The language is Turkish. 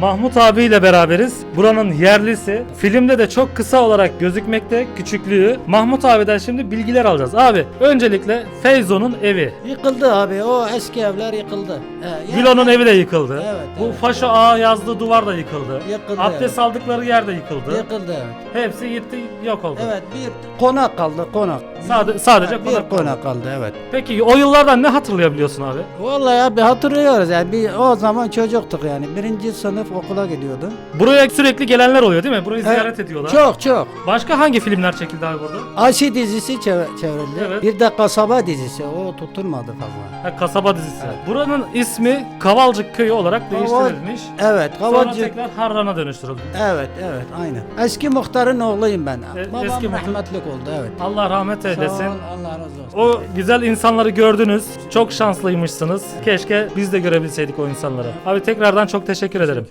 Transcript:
Mahmut abiyle beraberiz. Buranın yerlisi. Filmde de çok kısa olarak gözükmekte küçüklüğü. Mahmut abiden şimdi bilgiler alacağız. Abi öncelikle Feyzo'nun evi. Yıkıldı abi o eski evler yıkıldı. He, yani- Gülo'nun evi de yıkıldı. Evet, Bu evet, Faşo Ağa yazdığı duvar da yıkıldı. Yıkıldı, Abdest aldıkları yer de yıkıldı. Yıkıldı evet. Hepsi gitti yok oldu. Evet bir konak kaldı konak. Sade- sadece bir konak kaldı. konak kaldı evet. Peki o yıllardan ne hatırlayabiliyorsun abi? Vallahi abi hatırlıyoruz yani bir o zaman çocuktuk yani birinci sınıf okula gidiyordum. Buraya sürekli gelenler oluyor değil mi? Burayı ziyaret Evet, ediyorlar. Çok çok. Başka hangi filmler çekildi abi burada? Aşı dizisi çev- çevrildi. Evet. Bir de kasaba dizisi o tutulmadı fazla. Ha, kasaba dizisi. Buranın ismi Kavalcık Köyü olarak Kaval- değiştirilmiş. Evet Sonra tekrar Harran'a dönüştürüldü. Evet evet aynen. Eski muhtarın oğluyum ben. E, Babam eski muhtar- rahmetlik oldu evet. Allah rahmet Sağ ol. Allah razı olsun. O güzel insanları gördünüz. Çok şanslıymışsınız. Keşke biz de görebilseydik o insanları. Abi tekrardan çok teşekkür ederim.